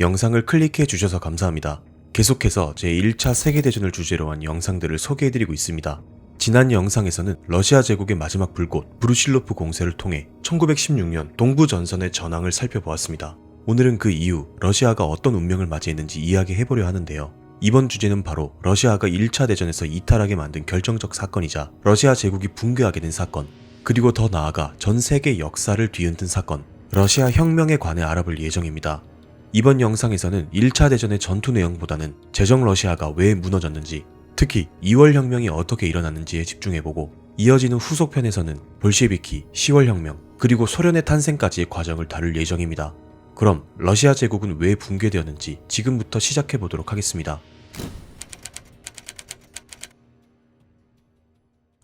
영상을 클릭해 주셔서 감사합니다. 계속해서 제1차 세계대전을 주제로 한 영상들을 소개해드리고 있습니다. 지난 영상에서는 러시아 제국의 마지막 불꽃 브루실로프 공세를 통해 1916년 동부 전선의 전황을 살펴보았습니다. 오늘은 그 이후 러시아가 어떤 운명을 맞이했는지 이야기해보려 하는데요. 이번 주제는 바로 러시아가 1차 대전에서 이탈하게 만든 결정적 사건이자 러시아 제국이 붕괴하게 된 사건, 그리고 더 나아가 전 세계 역사를 뒤흔든 사건, 러시아 혁명에 관해 알아볼 예정입니다. 이번 영상에서는 1차 대전의 전투 내용보다는 제정 러시아가 왜 무너졌는지, 특히 2월 혁명이 어떻게 일어났는지에 집중해보고 이어지는 후속 편에서는 볼셰비키, 10월 혁명, 그리고 소련의 탄생까지의 과정을 다룰 예정입니다. 그럼 러시아 제국은 왜 붕괴되었는지 지금부터 시작해보도록 하겠습니다.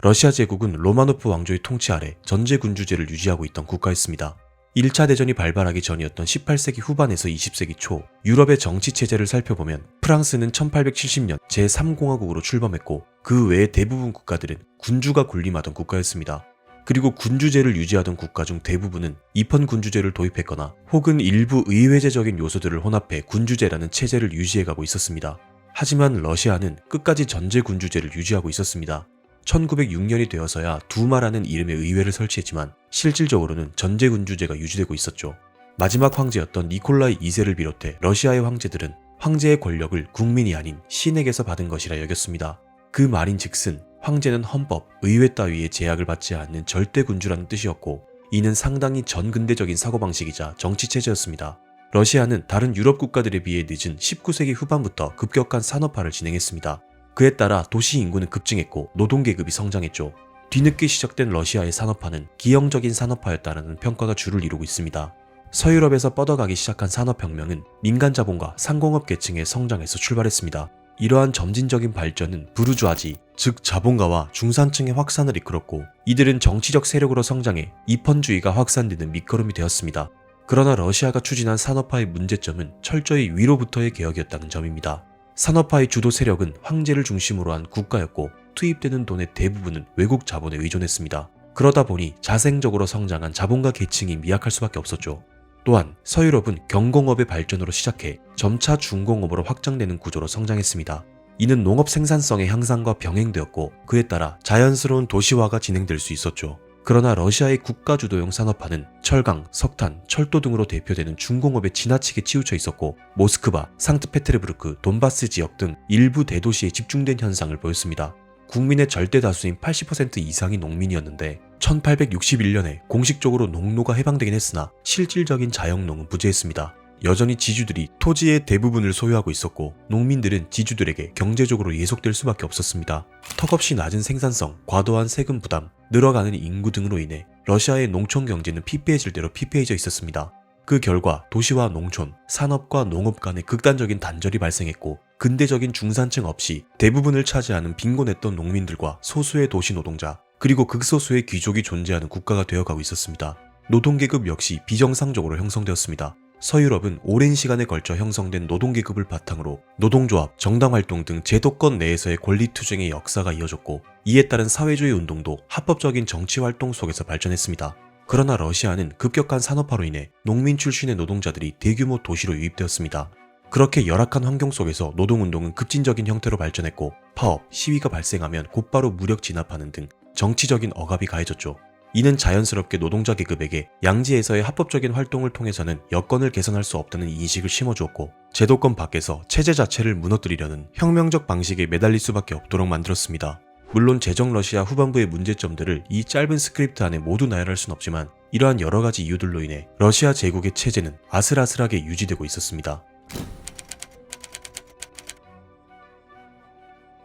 러시아 제국은 로마노프 왕조의 통치 아래 전제 군주제를 유지하고 있던 국가였습니다. 1차 대전이 발발하기 전이었던 18세기 후반에서 20세기 초 유럽의 정치 체제를 살펴보면 프랑스는 1870년 제3공화국으로 출범했고 그 외의 대부분 국가들은 군주가 군림하던 국가였습니다. 그리고 군주제를 유지하던 국가 중 대부분은 입헌 군주제를 도입했거나 혹은 일부 의회제적인 요소들을 혼합해 군주제라는 체제를 유지해가고 있었습니다. 하지만 러시아는 끝까지 전제 군주제를 유지하고 있었습니다. 1906년이 되어서야 두마라는 이름의 의회를 설치했지만 실질적으로는 전제 군주제가 유지되고 있었죠. 마지막 황제였던 니콜라이 2세를 비롯해 러시아의 황제들은 황제의 권력을 국민이 아닌 신에게서 받은 것이라 여겼습니다. 그 말인 즉슨 황제는 헌법, 의회 따위의 제약을 받지 않는 절대 군주라는 뜻이었고 이는 상당히 전근대적인 사고방식이자 정치체제였습니다. 러시아는 다른 유럽 국가들에 비해 늦은 19세기 후반부터 급격한 산업화를 진행했습니다. 그에 따라 도시 인구는 급증했고 노동계급이 성장했죠. 뒤늦게 시작된 러시아의 산업화는 기형적인 산업화였다는 평가가 주를 이루고 있습니다. 서유럽에서 뻗어가기 시작한 산업혁명은 민간 자본과 상공업 계층의 성장에서 출발했습니다. 이러한 점진적인 발전은 부르주아지, 즉 자본가와 중산층의 확산을 이끌었고 이들은 정치적 세력으로 성장해 입헌주의가 확산되는 밑거름이 되었습니다. 그러나 러시아가 추진한 산업화의 문제점은 철저히 위로부터의 개혁이었다는 점입니다. 산업화의 주도 세력은 황제를 중심으로 한 국가였고 투입되는 돈의 대부분은 외국 자본에 의존했습니다. 그러다 보니 자생적으로 성장한 자본가 계층이 미약할 수밖에 없었죠. 또한 서유럽은 경공업의 발전으로 시작해 점차 중공업으로 확장되는 구조로 성장했습니다. 이는 농업 생산성의 향상과 병행되었고 그에 따라 자연스러운 도시화가 진행될 수 있었죠. 그러나 러시아의 국가주도형 산업화는 철강, 석탄, 철도 등으로 대표되는 중공업에 지나치게 치우쳐 있었고 모스크바, 상트페테르부르크, 돈바스 지역 등 일부 대도시에 집중된 현상을 보였습니다. 국민의 절대 다수인 80% 이상이 농민이었는데 1861년에 공식적으로 농노가 해방되긴 했으나 실질적인 자영농은 부재했습니다. 여전히 지주들이 토지의 대부분을 소유하고 있었고 농민들은 지주들에게 경제적으로 예속될 수밖에 없었습니다. 턱없이 낮은 생산성, 과도한 세금 부담, 늘어가는 인구 등으로 인해 러시아의 농촌 경제는 피폐해질 대로 피폐해져 있었습니다. 그 결과 도시와 농촌, 산업과 농업 간의 극단적인 단절이 발생했고 근대적인 중산층 없이 대부분을 차지하는 빈곤했던 농민들과 소수의 도시 노동자, 그리고 극소수의 귀족이 존재하는 국가가 되어가고 있었습니다. 노동계급 역시 비정상적으로 형성되었습니다. 서유럽은 오랜 시간에 걸쳐 형성된 노동계급을 바탕으로 노동조합, 정당활동 등 제도권 내에서의 권리투쟁의 역사가 이어졌고 이에 따른 사회주의 운동도 합법적인 정치활동 속에서 발전했습니다. 그러나 러시아는 급격한 산업화로 인해 농민 출신의 노동자들이 대규모 도시로 유입되었습니다. 그렇게 열악한 환경 속에서 노동운동은 급진적인 형태로 발전했고 파업, 시위가 발생하면 곧바로 무력 진압하는 등 정치적인 억압이 가해졌죠. 이는 자연스럽게 노동자 계급에게 양지에서의 합법적인 활동을 통해서는 여건을 개선할 수 없다는 인식을 심어주었고 제도권 밖에서 체제 자체를 무너뜨리려는 혁명적 방식에 매달릴 수밖에 없도록 만들었습니다. 물론 제정 러시아 후반부의 문제점들을 이 짧은 스크립트 안에 모두 나열할 순 없지만 이러한 여러 가지 이유들로 인해 러시아 제국의 체제는 아슬아슬하게 유지되고 있었습니다.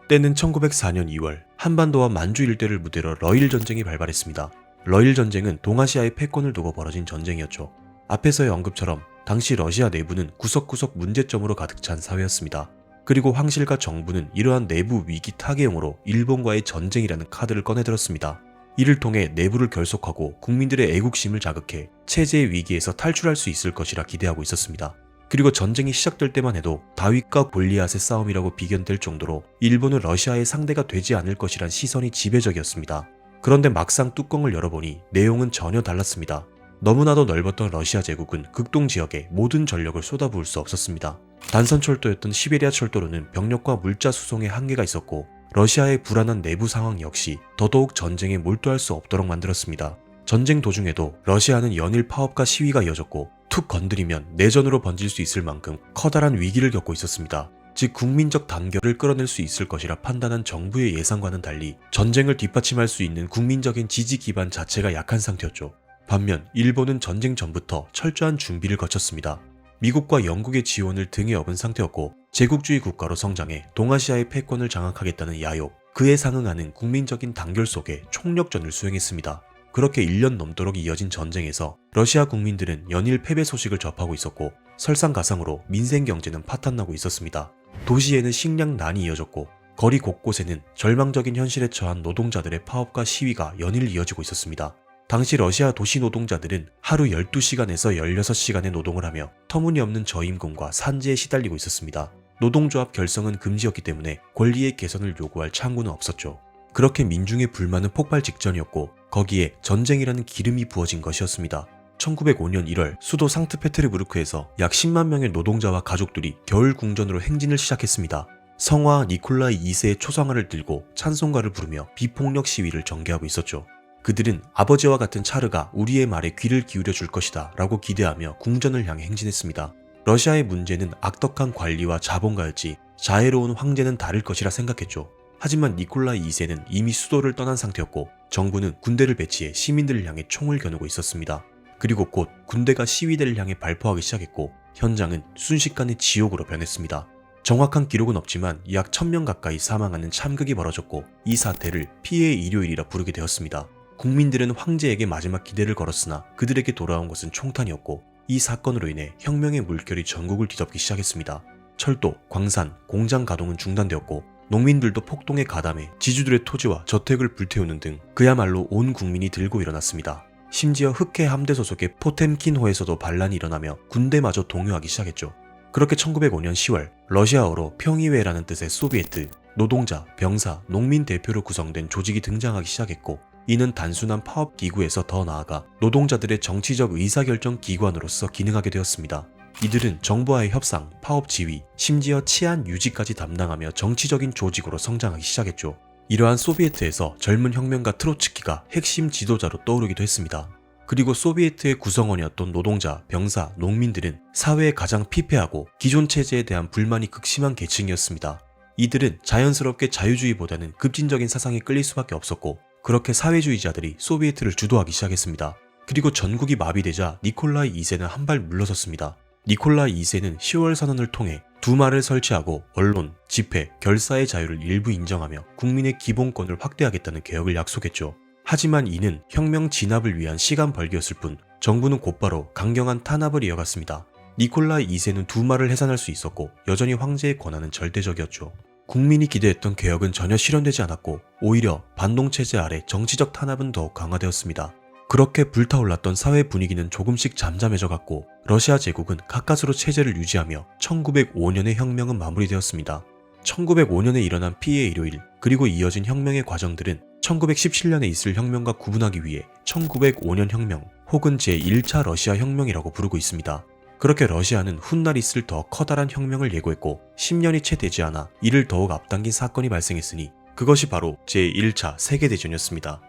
때는 1904년 2월 한반도와 만주 일대를 무대로 러일 전쟁이 발발했습니다. 러일 전쟁은 동아시아의 패권을 두고 벌어진 전쟁이었죠. 앞에서의 언급처럼 당시 러시아 내부는 구석구석 문제점으로 가득 찬 사회였습니다. 그리고 황실과 정부는 이러한 내부 위기 타개용으로 일본과의 전쟁이라는 카드를 꺼내들었습니다. 이를 통해 내부를 결속하고 국민들의 애국심을 자극해 체제의 위기에서 탈출할 수 있을 것이라 기대하고 있었습니다. 그리고 전쟁이 시작될 때만 해도 다윗과 골리앗의 싸움이라고 비견될 정도로 일본은 러시아의 상대가 되지 않을 것이란 시선이 지배적이었습니다. 그런데 막상 뚜껑을 열어보니 내용은 전혀 달랐습니다. 너무나도 넓었던 러시아 제국은 극동 지역에 모든 전력을 쏟아부을 수 없었습니다. 단선 철도였던 시베리아 철도로는 병력과 물자 수송에 한계가 있었고 러시아의 불안한 내부 상황 역시 더더욱 전쟁에 몰두할 수 없도록 만들었습니다. 전쟁 도중에도 러시아는 연일 파업과 시위가 이어졌고 툭 건드리면 내전으로 번질 수 있을 만큼 커다란 위기를 겪고 있었습니다. 즉 국민적 단결을 끌어낼 수 있을 것이라 판단한 정부의 예상과는 달리 전쟁을 뒷받침할 수 있는 국민적인 지지 기반 자체가 약한 상태였죠. 반면 일본은 전쟁 전부터 철저한 준비를 거쳤습니다. 미국과 영국의 지원을 등에 업은 상태였고 제국주의 국가로 성장해 동아시아의 패권을 장악하겠다는 야욕, 그에 상응하는 국민적인 단결 속에 총력전을 수행했습니다. 그렇게 1년 넘도록 이어진 전쟁에서 러시아 국민들은 연일 패배 소식을 접하고 있었고 설상가상으로 민생 경제는 파탄나고 있었습니다. 도시에는 식량난이 이어졌고 거리 곳곳에는 절망적인 현실에 처한 노동자들의 파업과 시위가 연일 이어지고 있었습니다. 당시 러시아 도시 노동자들은 하루 12시간에서 16시간의 노동을 하며 터무니없는 저임금과 산재에 시달리고 있었습니다. 노동조합 결성은 금지였기 때문에 권리의 개선을 요구할 창구는 없었죠. 그렇게 민중의 불만은 폭발 직전이었고 거기에 전쟁이라는 기름이 부어진 것이었습니다. 1905년 1월 수도 상트페테르부르크에서 약 10만 명의 노동자와 가족들이 겨울 궁전으로 행진을 시작했습니다. 성화 니콜라이 2세의 초상화를 들고 찬송가를 부르며 비폭력 시위를 전개하고 있었죠. 그들은 아버지와 같은 차르가 우리의 말에 귀를 기울여 줄 것이다 라고 기대하며 궁전을 향해 행진했습니다. 러시아의 문제는 악덕한 관리와 자본가였지 자애로운 황제는 다를 것이라 생각했죠. 하지만 니콜라이 2세는 이미 수도를 떠난 상태였고 정부는 군대를 배치해 시민들을 향해 총을 겨누고 있었습니다. 그리고 곧 군대가 시위대를 향해 발포하기 시작했고 현장은 순식간에 지옥으로 변했습니다. 정확한 기록은 없지만 약 1000명 가까이 사망하는 참극이 벌어졌고 이 사태를 피해의 일요일이라 부르게 되었습니다. 국민들은 황제에게 마지막 기대를 걸었으나 그들에게 돌아온 것은 총탄이었고 이 사건으로 인해 혁명의 물결이 전국을 뒤덮기 시작했습니다. 철도, 광산, 공장 가동은 중단되었고 농민들도 폭동에 가담해 지주들의 토지와 저택을 불태우는 등 그야말로 온 국민이 들고 일어났습니다. 심지어 흑해 함대 소속의 포템킨호에서도 반란이 일어나며 군대마저 동요하기 시작했죠. 그렇게 1905년 10월 러시아어로 평의회라는 뜻의 소비에트, 노동자, 병사, 농민 대표로 구성된 조직이 등장하기 시작했고 이는 단순한 파업 기구에서 더 나아가 노동자들의 정치적 의사결정 기관으로서 기능하게 되었습니다. 이들은 정부와의 협상, 파업 지휘, 심지어 치안 유지까지 담당하며 정치적인 조직으로 성장하기 시작했죠. 이러한 소비에트에서 젊은 혁명가 트로츠키가 핵심 지도자로 떠오르기도 했습니다. 그리고 소비에트의 구성원이었던 노동자, 병사, 농민들은 사회에 가장 피폐하고 기존 체제에 대한 불만이 극심한 계층이었습니다. 이들은 자연스럽게 자유주의보다는 급진적인 사상에 끌릴 수밖에 없었고 그렇게 사회주의자들이 소비에트를 주도하기 시작했습니다. 그리고 전국이 마비되자 니콜라이 2세는 한 발 물러섰습니다. 니콜라이 2세는 10월 선언을 통해 두말을 설치하고 언론, 집회, 결사의 자유를 일부 인정하며 국민의 기본권을 확대하겠다는 개혁을 약속했죠. 하지만 이는 혁명 진압을 위한 시간 벌기였을 뿐 정부는 곧바로 강경한 탄압을 이어갔습니다. 니콜라이 2세는 두말을 해산할 수 있었고 여전히 황제의 권한은 절대적이었죠. 국민이 기대했던 개혁은 전혀 실현되지 않았고 오히려 반동체제 아래 정치적 탄압은 더욱 강화되었습니다. 그렇게 불타올랐던 사회 분위기는 조금씩 잠잠해져 갔고 러시아 제국은 가까스로 체제를 유지하며 1905년의 혁명은 마무리되었습니다. 1905년에 일어난 피해 일요일 그리고 이어진 혁명의 과정들은 1917년에 있을 혁명과 구분하기 위해 1905년 혁명 혹은 제1차 러시아 혁명이라고 부르고 있습니다. 그렇게 러시아는 훗날 있을 더 커다란 혁명을 예고했고 10년이 채 되지 않아 이를 더욱 앞당긴 사건이 발생했으니 그것이 바로 제1차 세계대전이었습니다.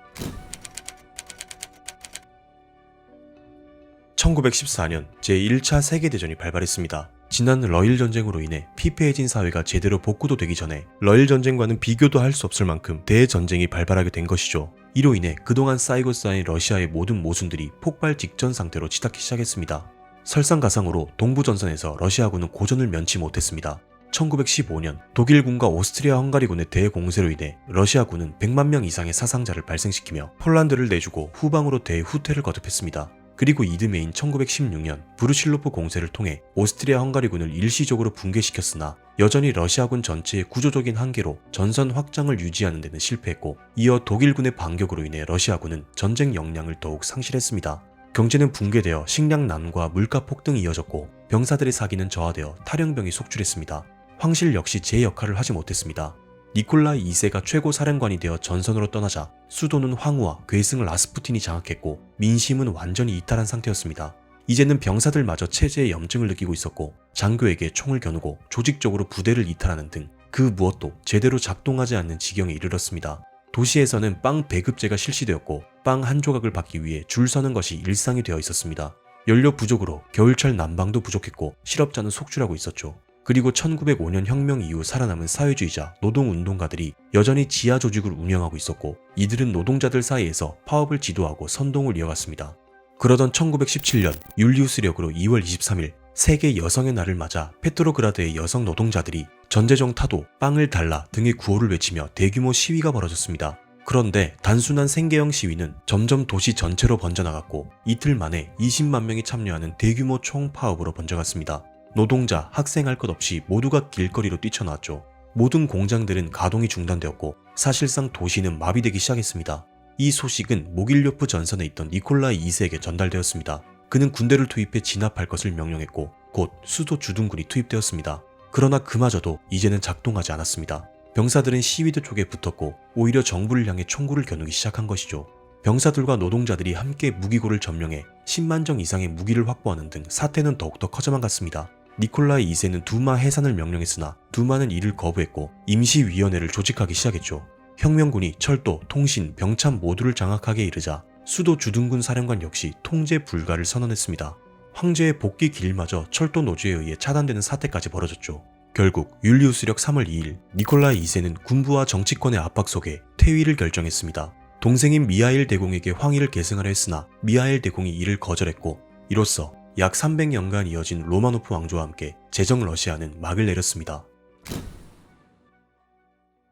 1914년 제1차 세계대전이 발발했습니다. 지난 러일 전쟁으로 인해 피폐해진 사회가 제대로 복구도 되기 전에 러일 전쟁과는 비교도 할 수 없을 만큼 대전쟁이 발발하게 된 것이죠. 이로 인해 그동안 쌓이고 쌓인 러시아의 모든 모순들이 폭발 직전 상태로 치닫기 시작했습니다. 설상가상으로 동부전선에서 러시아군은 고전을 면치 못했습니다. 1915년 독일군과 오스트리아 헝가리군의 대공세로 인해 러시아군은 100만 명 이상의 사상자를 발생시키며 폴란드를 내주고 후방으로 대후퇴를 거듭했습니다. 그리고 이듬해인 1916년 브루실로프 공세를 통해 오스트리아 헝가리군을 일시적으로 붕괴시켰으나 여전히 러시아군 전체의 구조적인 한계로 전선 확장을 유지하는 데는 실패했고 이어 독일군의 반격으로 인해 러시아군은 전쟁 역량을 더욱 상실했습니다. 경제는 붕괴되어 식량난과 물가 폭등이 이어졌고 병사들의 사기는 저하되어 탈영병이 속출했습니다. 황실 역시 제 역할을 하지 못했습니다. 니콜라이 2세가 최고 사령관이 되어 전선으로 떠나자 수도는 황후와 괴승을 라스푸틴이 장악했고 민심은 완전히 이탈한 상태였습니다. 이제는 병사들마저 체제에 염증을 느끼고 있었고 장교에게 총을 겨누고 조직적으로 부대를 이탈하는 등 그 무엇도 제대로 작동하지 않는 지경에 이르렀습니다. 도시에서는 빵 배급제가 실시되었고 빵 한 조각을 받기 위해 줄 서는 것이 일상이 되어 있었습니다. 연료 부족으로 겨울철 난방도 부족했고 실업자는 속출하고 있었죠. 그리고 1905년 혁명 이후 살아남은 사회주의자 노동운동가들이 여전히 지하 조직을 운영하고 있었고 이들은 노동자들 사이에서 파업을 지도하고 선동을 이어갔습니다. 그러던 1917년 율리우스력으로 2월 23일 세계 여성의 날을 맞아 페트로그라드의 여성 노동자들이 전제정 타도 빵을 달라 등의 구호를 외치며 대규모 시위가 벌어졌습니다. 그런데 단순한 생계형 시위는 점점 도시 전체로 번져나갔고 이틀 만에 20만 명이 참여하는 대규모 총파업으로 번져갔습니다. 노동자, 학생 할 것 없이 모두가 길거리로 뛰쳐나왔죠. 모든 공장들은 가동이 중단되었고 사실상 도시는 마비되기 시작했습니다. 이 소식은 모길료프 전선에 있던 니콜라이 2세에게 전달되었습니다. 그는 군대를 투입해 진압할 것을 명령했고 곧 수도 주둔군이 투입되었습니다. 그러나 그마저도 이제는 작동하지 않았습니다. 병사들은 시위대 쪽에 붙었고 오히려 정부를 향해 총구를 겨누기 시작한 것이죠. 병사들과 노동자들이 함께 무기고를 점령해 10만 정 이상의 무기를 확보하는 등 사태는 더욱더 커져만 갔습니다. 니콜라이 2세는 두마 해산을 명령했으나 두마는 이를 거부했고 임시위원회를 조직하기 시작했죠. 혁명군이 철도, 통신, 병참 모두를 장악하게 이르자 수도 주둔군 사령관 역시 통제 불가를 선언했습니다. 황제의 복귀 길마저 철도 노조에 의해 차단되는 사태까지 벌어졌죠. 결국 율리우스력 3월 2일 니콜라이 2세는 군부와 정치권의 압박 속에 퇴위를 결정했습니다. 동생인 미하일 대공에게 황위를 계승하려 했으나 미하일 대공이 이를 거절했고 이로써 약 300년간 이어진 로마노프 왕조와 함께 제정 러시아는 막을 내렸습니다.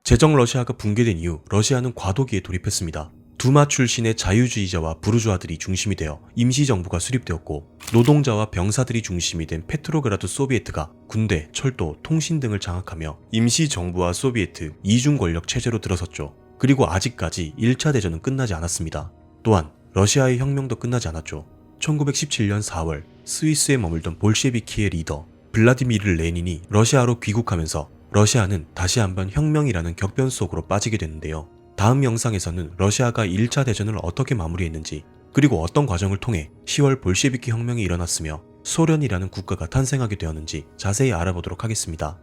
제정 러시아가 붕괴된 이후 러시아는 과도기에 돌입했습니다. 두마 출신의 자유주의자와 부르주아들이 중심이 되어 임시정부가 수립되었고 노동자와 병사들이 중심이 된 페트로그라드 소비에트가 군대, 철도, 통신 등을 장악하며 임시정부와 소비에트 이중 권력 체제로 들어섰죠. 그리고 아직까지 1차 대전은 끝나지 않았습니다. 또한 러시아의 혁명도 끝나지 않았죠. 1917년 4월 스위스에 머물던 볼셰비키의 리더 블라디미르 레닌이 러시아로 귀국하면서 러시아는 다시 한번 혁명이라는 격변 속으로 빠지게 되는데요. 다음 영상에서는 러시아가 1차 대전을 어떻게 마무리했는지 그리고 어떤 과정을 통해 10월 볼셰비키 혁명이 일어났으며 소련이라는 국가가 탄생하게 되었는지 자세히 알아보도록 하겠습니다.